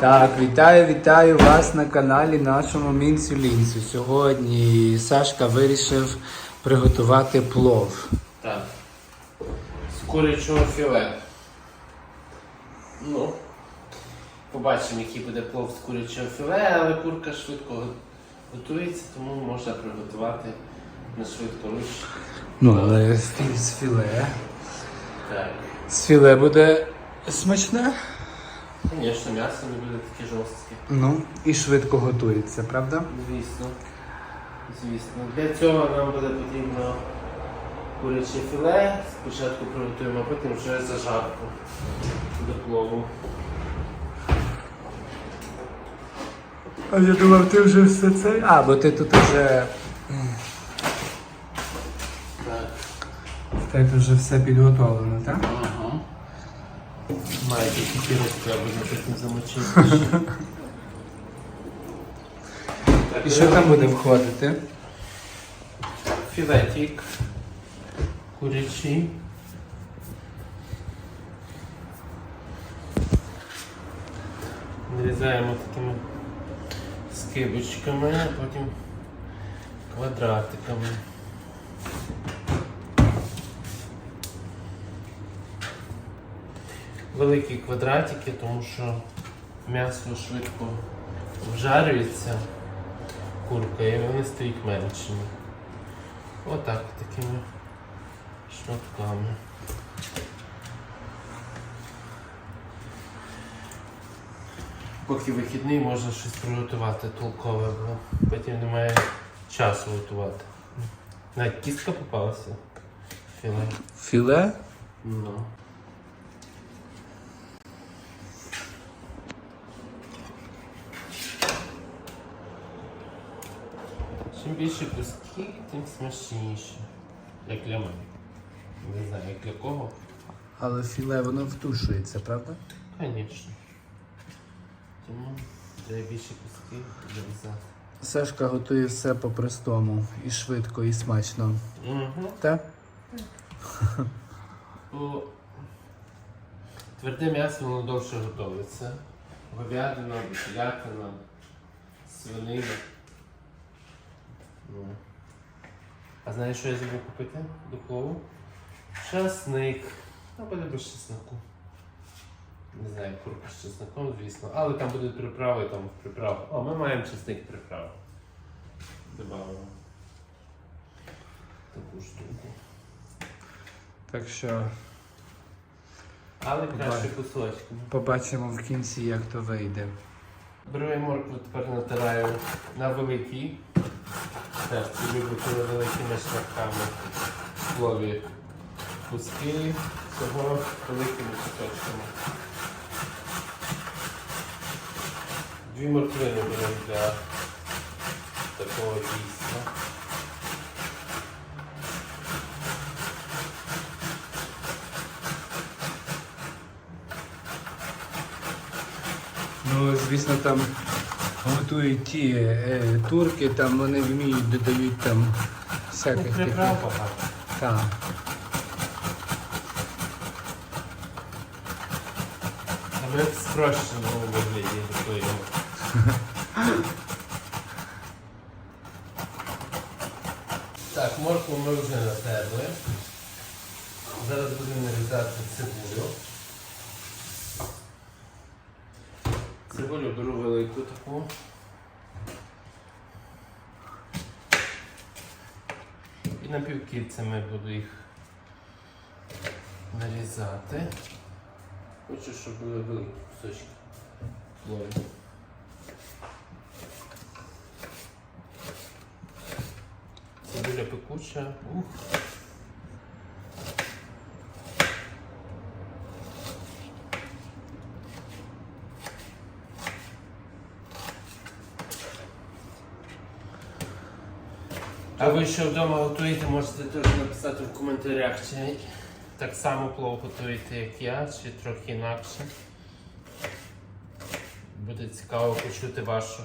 Так, вітаю, вітаю вас на каналі нашому Мінцю Лінцю. Сьогодні Сашка вирішив приготувати плов. Так. З курячого філе. Ну. Побачимо, який буде плов з курячого філе, але курка швидко готується, тому можна приготувати на швидкоруч. Ну, але з філе. Так. З філе буде смачне. Звісно, м'ясо не буде таке жорстке. Ну, і швидко готується, правда? Звісно. Звісно. Для цього нам буде потрібно куряче філе. Спочатку приготуємо, а потім вже зажарку до плову. А я думав, ти вже все це. А, бо ти тут вже. Так. Тебе вже все підготовлено, так? Ага. Має такі треба буде потім замочити. Так, І що там буде входити? Філетик. Курячий. Нарізаємо такими скибочками, а потім квадратиками. Великі квадратики, тому що м'ясо швидко вжарюється курка і вони стають меншими. Отак, такими шматками. Поки вихідний можна щось приготувати толкове, бо потім немає часу готувати. Навіть кістка попалася. Філе. Філе? Ну. Чим більше кусків, тим смачніше. Як для мене. Не знаю, як для кого. Але філе воно втушується, правда? Звісно. Тому треба більше кусків зарізати. Сашка готує все по-простому. І швидко, і смачно. Угу. Так? Бо тверде м'ясо воно довше готується. Говядина, телятина, свинина. Ну. А знаєш, що я забув купити до плову? Часник. Ну, буде без чеснику. Не знаю, курка з чесником, звісно. Але там будуть приправи, там приправи. О, ми маємо чесник приправи. Добавимо. Таку штуку. Так що Але краще кусочками. побачимо в кінці, як то вийде. Беру я моркву тепер натираю на великий. Так, люблю коли великими шматками в плові куски цього великими кусочками. Дві морквини беремо для такого дійства. Ну, звісно, там готують ті е, турки, там вони вміють, додають там Ну, всяких таких. приправ багато. Так. А ми в спрощеному вигляді готуємо. Так, моркву ми вже натерли. Зараз будемо нарізати цибулю. Цибулю беру велику таку. І напівкільцями буду їх нарізати. Хочу, щоб були великі кусочки плові. Цибуля пекуча. Ух. А ви що вдома готуєте, можете теж написати в коментарях, чи так само плов готуєте, як я, чи трохи інакше. Буде цікаво почути вашу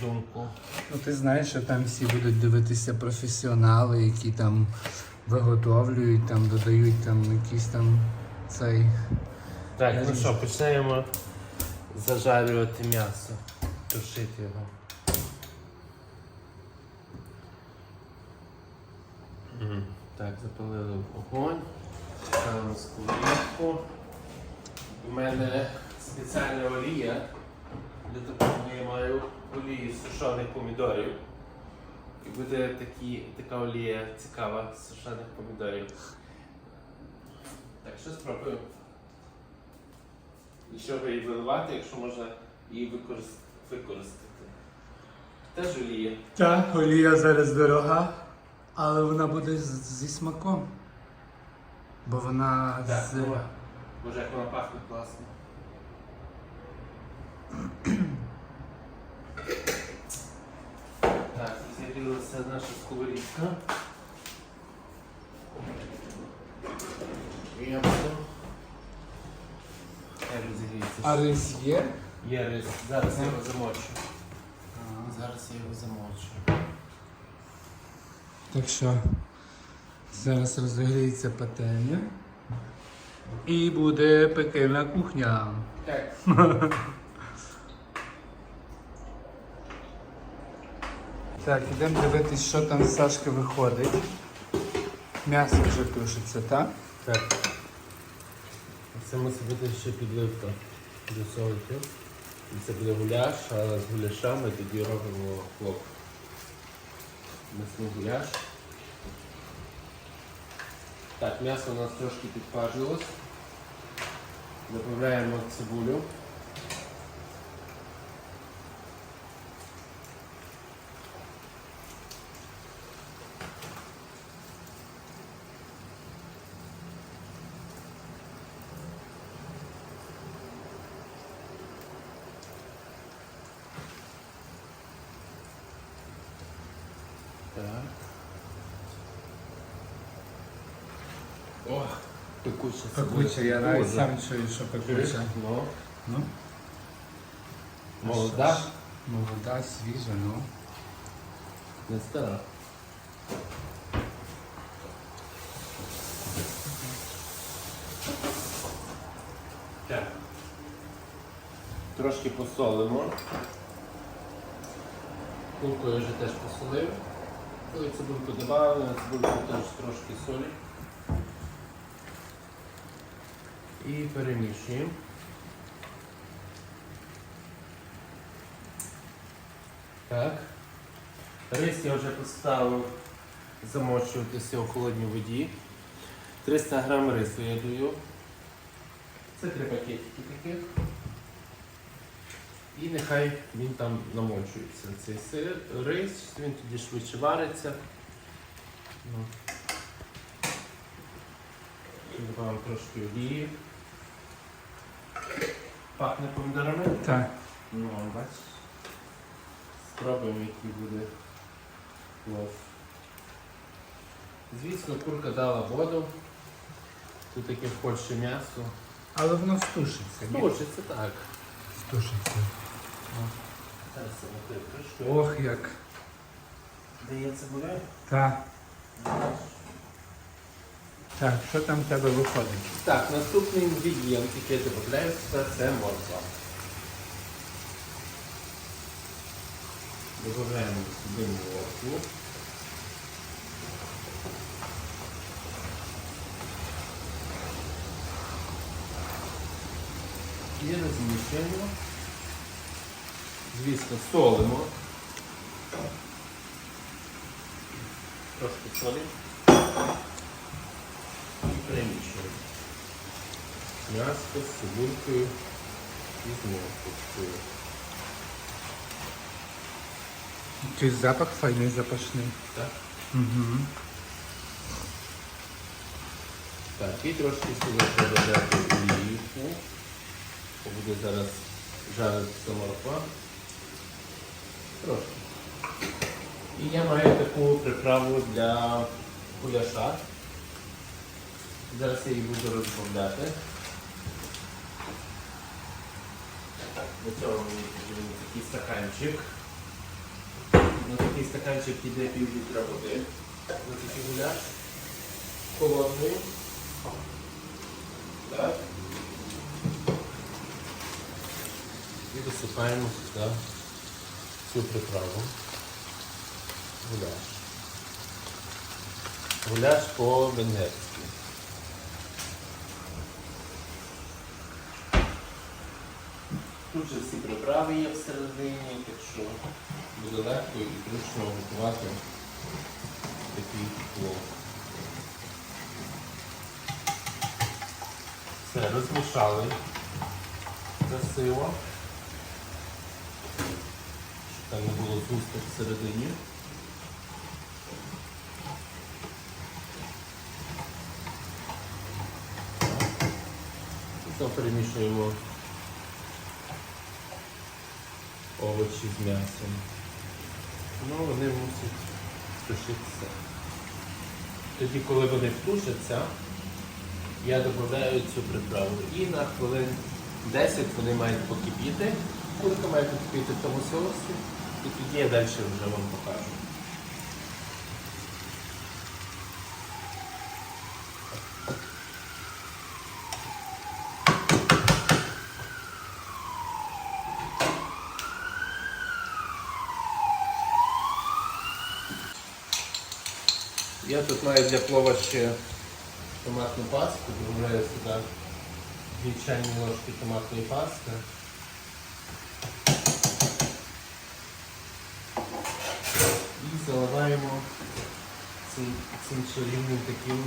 думку. Ну ти знаєш, що там всі будуть дивитися професіонали, які там виготовлюють, там додають там якийсь там цей. Так, ну що, почнемо зажарювати м'ясо, тушити його. Так, запалили вогонь, ставимо сковорідку. У мене спеціальна олія. Для такого я маю олію з сушених помідорів. І буде такі, така олія цікава з сушених помідорів. Так, що спробую. І що її виливати, якщо можна її використ- використати. Теж олія. Так, олія зараз дорога, але вона буде з- зі смаком. Бо вона Так, з. давай. Боже, як вона пахне класно. Так, з'явилася наша сковорідка. І я буду. Хай розігріється. А рис є? Є рис. Зараз я його замочу. Зараз я його замочу. Так що зараз розігріється пательня. І буде пекельна кухня. Так. Так, ідемо дивитись, що там з Сашки виходить. М'ясо вже тушиться, так? Так. Це мусить бути ще підливка до солодків. І це буде гуляш, але з гуляшами тоді робимо хлоп. Мисний гуляш. Так, м'ясо у нас трошки підпажилось. Додаємо цибулю. Так. О, пекуча. Пекуча, я навіть Боже. сам чую, що пекуча. Ну, Ну, молода, молода, свіжа, ну. не стара. Так. Трошки посолимо. Курку я вже теж посолив. Коли цибульку додали, цибульку теж трошки солі. І перемішуємо. Так. Рис я вже поставив замочуватися у холодній воді. 300 грам рису я даю. Це три пакетики таких. І нехай він там намочується. Цей сир, рис, він тоді швидше вариться. Ну. Добавимо трошки олії. Пахне помідорами. Так. Ну, бачиш. Спробуємо, який буде плов. Звісно, курка дала воду. Тут таке в Польщі м'ясо. Але воно стушиться, ні? Тушиться так. Стушиться. Ох, як. Дає цибуля. Так. Так, що там в тебе виходить? Так, наступний інгредієнт, який я додаю, це, морква. Додаємо сюди моркву. І розміщуємо. Звісно, солимо. Трошки солі. І перемішуємо. М'ясо з цибулькою і з морквою. Який запах файний запашний. Так? Угу. Так, і трошки сюди додати олійку. Буде зараз жаритися морква. Трошки. І я маю таку приправу для гуляша. Зараз я її буду розбавляти. Для цього мені потрібен такий стаканчик. На такий стаканчик піде пів літра води. На такий гуляш. Холодний. Так. І висипаємо сюди цю приправу. Гуляш. Гуляш по-венгерськи. Тут же всі приправи є всередині, так що буде легко і зручно готувати такий плов. Все, розмішали красиво. Там було зусток всередині. Знову перемішуємо овочі з м'ясом. Ну, вони мусять тушитися. Тоді, коли вони втушаться, я додаю цю приправу. І на хвилин 10 вони мають покипіти. Курка має покипіти в тому соусі. Я далі вже вам покажу. Я тут маю для плова ще томатну пасту, добавляю сюди дві чайні ложки томатної пасти. Заливаємо цим, цим чарівним таким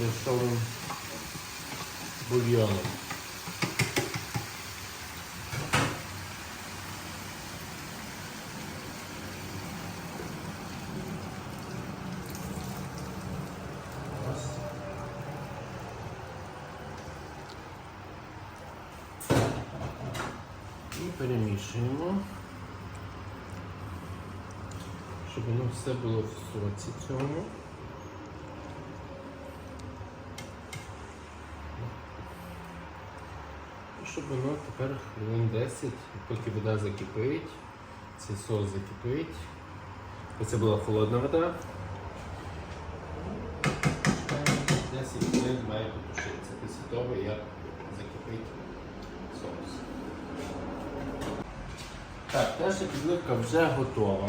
листовим бульйоном. Ось. І перемішуємо, щоб воно все було в соці цьому. І щоб воно тепер хвилин 10, поки вода закипить, цей соус закипить. Оце була холодна вода. 10 хвилин має потушитися після того, як закипить соус. Так, наша підливка вже готова.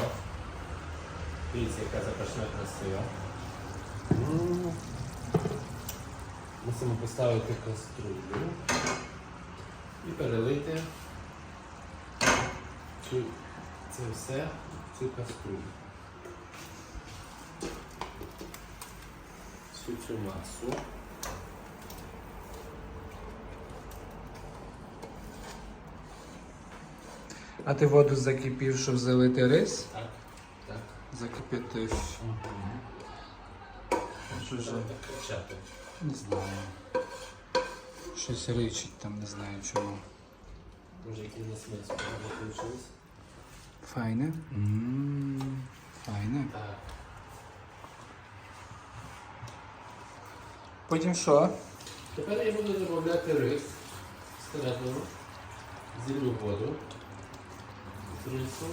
Дивіться, яка запашна красива. М. Мусимо поставити каструлю і перелити цю, це все в цю каструлю. Всю цю масу. А ти воду закипів, щоб залити рис? Так. Закипятив. Так кричати. Не знаю. Щось ричить там, не знаю чому. Може, який на смисл вийшов. Файне. Ммм, Файне. Так. Потім що? Тепер я буду додавати рис всередину. Зіллю воду з рису.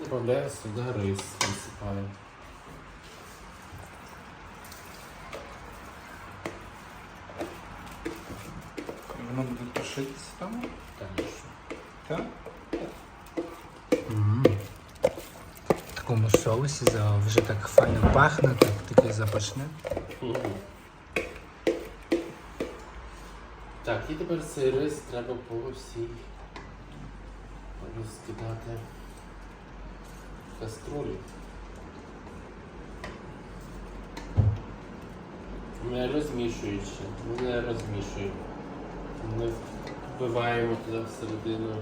І додаю сюди рис, висипаю. Воно буде тушитися там? Конечно. Так? В такому соусі за- вже так файно пахне, так таке запашне. Мгм. Так, і тепер цей рис треба по всій розкидати в каструлі. Не розмішуючи, не розмішуємо. Не вбиваємо туди всередину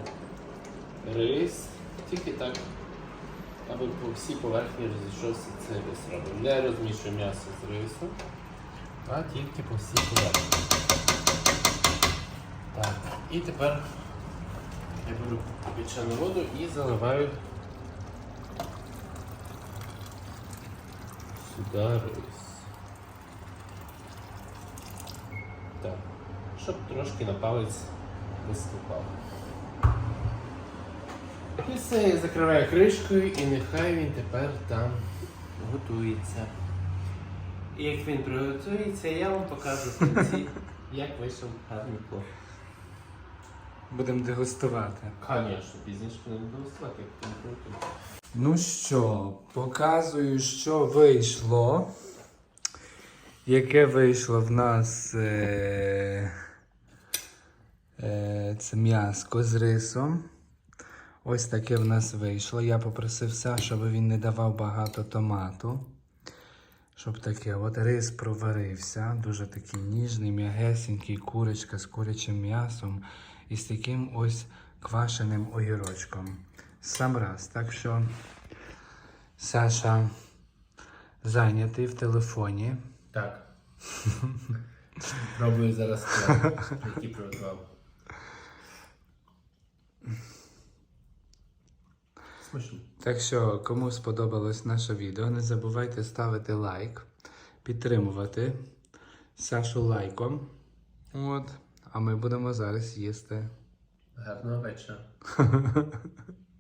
рис, тільки так, аби по всій поверхні розійшовся цей рис робимо. Не розмішуємо м'ясо з рису, а тільки по всій поверхні. Так, і тепер я беру кипячену воду і заливаю сюди рис. Так, щоб трошки на палець виступав. І все, я закриваю кришкою і нехай він тепер там готується. І як він приготується, я вам покажу в кінці Як вийшов гарний плов? Будемо дегустувати. Звісно, пізніше будемо дегустувати, як там круто. Ну що, показую, що вийшло. Яке вийшло в нас е, е, це м'яско з рисом. Ось таке в нас вийшло. Я попросив Сашу, щоб він не давав багато томату. Щоб таке, от рис проварився. Дуже такий ніжний, м'ягесенький, курочка з курячим м'ясом і з таким ось квашеним огірочком. Сам раз. Так що Саша зайнятий в телефоні. Так. Пробую зараз який приготував. Смачно. Так що, кому сподобалось наше відео, не забувайте ставити лайк, підтримувати Сашу лайком. От. А ми будемо зараз їсти. Гарного вечора.